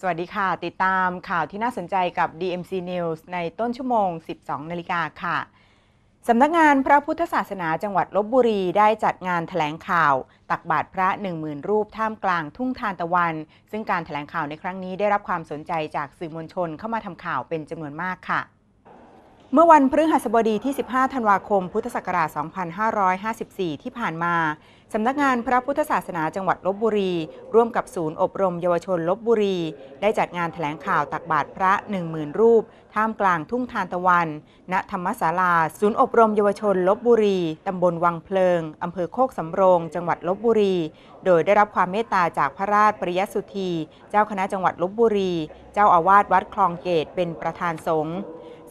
สวัสดีค่ะ ติดตามข่าวที่น่าสนใจกับ DMC News ในต้นชั่วโมง 12 นาฬิกาค่ะ สำนักงานพระพุทธศาสนาจังหวัดลบบุรีได้จัดงานถแถลงข่าว ตักบาตรพระ 10,000 รูปท่ามกลางทุ่งทานตะวัน ซึ่งการถแถลงข่าวในครั้งนี้ได้รับความสนใจจากสื่อมวลชนเข้ามาทำข่าวเป็นจำนวนมากค่ะ เมื่อวันพฤหัสบดีที่ 15 ธันวาคม พุทธศักราช 2554 ที่ผ่านมา สำนักงานพระพุทธศาสนาจังหวัดลบบุรี ร่วมกับศูนย์อบรมเยาวชนลบบุรี ได้จัดงานถแถลงข่าวตักบาตรพระ 10,000 รูป ท่ามกลางทุ่งทานตะวัน ณ ธรรมศาลา ศูนย์อบรมเยาวชนลบบุรี ตำบลวังเพลิง อำเภอโคกสำโรง จังหวัดลบบุรี โดยได้รับความเมตตาจากพระราชปริยสุธี เจ้าคณะจังหวัดลบบุรี เจ้าอาวาสวัดคลองเกตเป็นประธานสงฆ์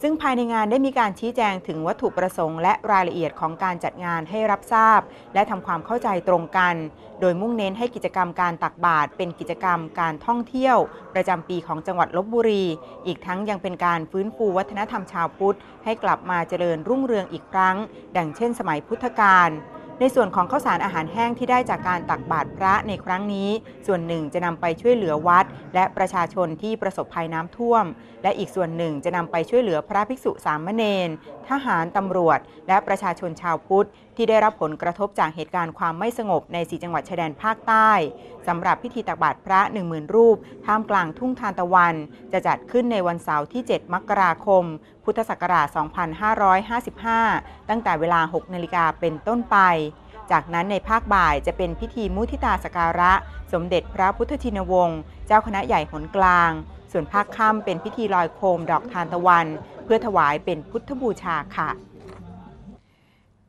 ซึ่งภายในงานได้มีการชี้แจงถึงวัตถุประสงค์และรายละเอียดของการจัดงานให้รับทราบ และทำความเข้าใจตรงกัน โดยมุ่งเน้นให้กิจกรรมการตักบาตรเป็นกิจกรรมการท่องเที่ยว ประจำปีของจังหวัดลบบุรี อีกทั้งยังเป็นการฟื้นฟูวัฒนธรรมชาวพุทธ ให้กลับมาเจริญรุ่งเรืองอีกครั้ง ดังเช่นสมัยพุทธกาล ในส่วนของข้าวสารอาหารแห้งที่ได้จากการตักบาตรพระในครั้งนี้ ส่วนหนึ่งจะนำไปช่วยเหลือวัด และประชาชนที่ประสบภัยน้ำท่วม และอีกส่วนหนึ่งจะนำไปช่วยเหลือพระภิกษุสามเณรทหารตำรวจ และประชาชนชาวพุทธ ที่ได้รับผลกระทบจากเหตุการณ์ความไม่สงบในสีจังหวัดชายแดนภาคใต้สำหรับพิธีตักบาตรพระ10,000 รูป ท่ามกลางทุ่งทานตะวัน จะจัดขึ้นในวันเสาร์ที่ 7 มกราคม พุทธศักราช 2555 ตั้งแต่เวลา 6 นาฬิกาเป็นต้นไป จากนั้นในภาคบ่ายจะเป็นพิธีมุทิตาสการะ สมเด็จพระพุทธชินวงศ์เจ้าคณะใหญ่หนกลาง ส่วนภาคค่ำเป็นพิธีลอยโคมดอกทานตะวัน เพื่อถวายเป็นพุทธบูชาค่ะ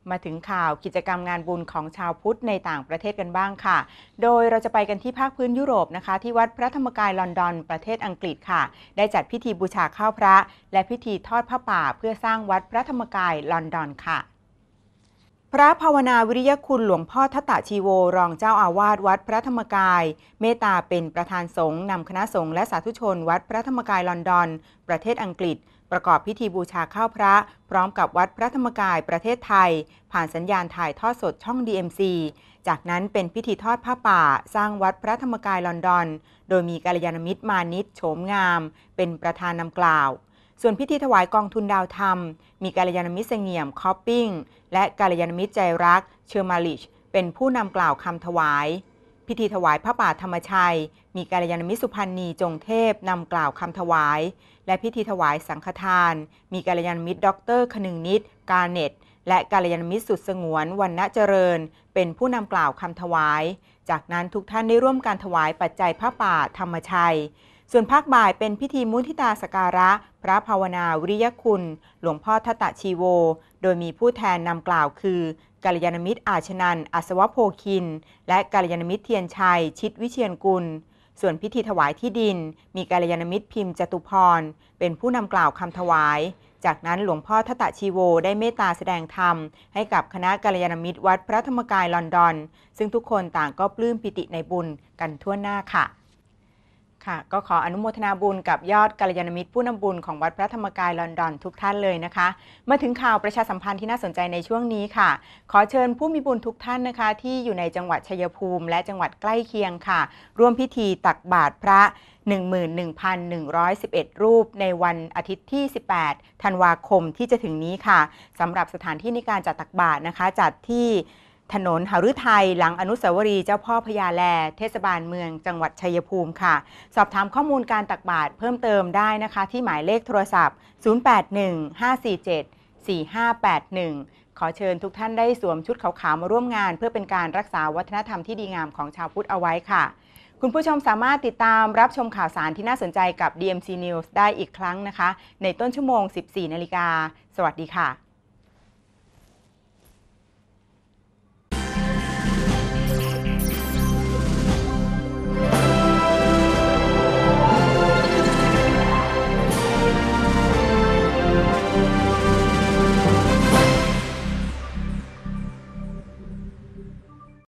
มาถึงข่าวกิจกรรมงานบุญของชาวพุทธในต่างประเทศกันบ้างค่ะ โดยเราจะไปกันที่ภาคพื้นยุโรปนะคะ ที่วัดพระธรรมกายลอนดอนประเทศอังกฤษค่ะ ได้จัดพิธีบูชาข้าวพระ และพิธีทอดผ้าป่า เพื่อสร้างวัดพระธรรมกายลอนดอนค่ะ พระภาวนาวิริยคุณหลวงพ่อทัตตะชีโวรองเจ้าอาวาสวัดพระธรรมกาย เมตตาเป็นประธานสงฆ์นำคณะสงฆ์และสาธุชนวัดพระธรรมกายลอนดอน ประเทศอังกฤษ ประกอบพิธีบูชาข้าวพระ พร้อมกับวัดพระธรรมกายประเทศไทย ผ่านสัญญาณถ่ายทอดสดช่อง DMC จากนั้นเป็นพิธีทอดผ้าป่า สร้างวัดพระธรรมกายลอนดอน โดยมีกัลยาณมิตรมานิตโฉมงาม เป็นประธานนำกล่าว ส่วนพิธีถวายกองทุนดาวธรรม มีกาลยานมิตรเสงี่ยมคอปปิ้ง และกาลยานมิตรใจรัก เชอร์มาลิช เป็นผู้นำกล่าวคำถวาย พิธีถวายพระป่าธรรมชัย มีกาลยานมิตรสุพันนีจงเทพนำกล่าวคำถวาย และพิธีถวายสังฆทาน มีกาลยานมิตรด็อกเตอร์คนึงนิดกาเน็ตและกาลยานมิตรสุดสงวนวันณเจริญ เป็นผู้นำกล่าวคำถวาย จากนั้นทุกท่านได้ร่วมการถวายปัจจัยพระป่าธรรมชัย ส่วนภาคบ่ายเป็นพิธีมุทิตาสการะ พระภาวนาวิริยคุณ หลวงพ่อทัตตะชีโว โดยมีผู้แทนนำกล่าวคือกัลยาณมิตรอาชนันอัศวโพคิน และกัลยาณมิตรเทียนชัย ชิดวิเชียนกุล ส่วนพิธีถวายที่ดิน มีกัลยาณมิตรพิมพ์จตุพร เป็นผู้นำกล่าวคำถวาย จากนั้นหลวงพ่อทัตตะชีโวได้เมตตาแสดงธรรม ให้กับคณะกัลยาณมิตรวัดพระธรรมกายลอนดอน ซึ่งทุกคนต่างก็ปลื้มปิติในบุญกันทั่วหน้าค่ะ ค่ะก็ขออนุโมทนาบุญกับยอดกัลยาณมิตรผู้นำบุญของวัดพระธรรมกายลอนดอนทุกท่านเลยนะคะ มาถึงข่าวประชาสัมพันธ์ที่น่าสนใจในช่วงนี้ค่ะ ขอเชิญผู้มีบุญทุกท่านนะคะ ที่อยู่ในจังหวัดชัยภูมิ และจังหวัดใกล้เคียงค่ะ ร่วมพิธีตักบาตรพระ 11,111 รูปในวันอาทิตย์ที่ 18 ธันวาคมที่จะถึงนี้ค่ะสำหรับสถานที่ในการจัดตักบาตรนะคะ จัดที่ ถนนหฤทัยหลังอนุสาวรีย์เจ้าพ่อพญาแล เทศบาลเมืองจังหวัดชัยภูมิค่ะ สอบถามข้อมูลการตักบาตรเพิ่มเติมได้นะคะ ที่หมายเลขโทรศัพท์ 0815474581 ขอเชิญทุกท่านได้สวมชุดขาวๆมาร่วมงาน เพื่อเป็นการรักษาวัฒนธรรมที่ดีงามของชาวพุทธเอาไว้ค่ะ คุณผู้ชมสามารถติดตามรับชมข่าวสารที่น่าสนใจกับ DMC News ได้อีกครั้งนะคะ ในต้นชั่วโมง 14นาฬิกาสวัสดีค่ะ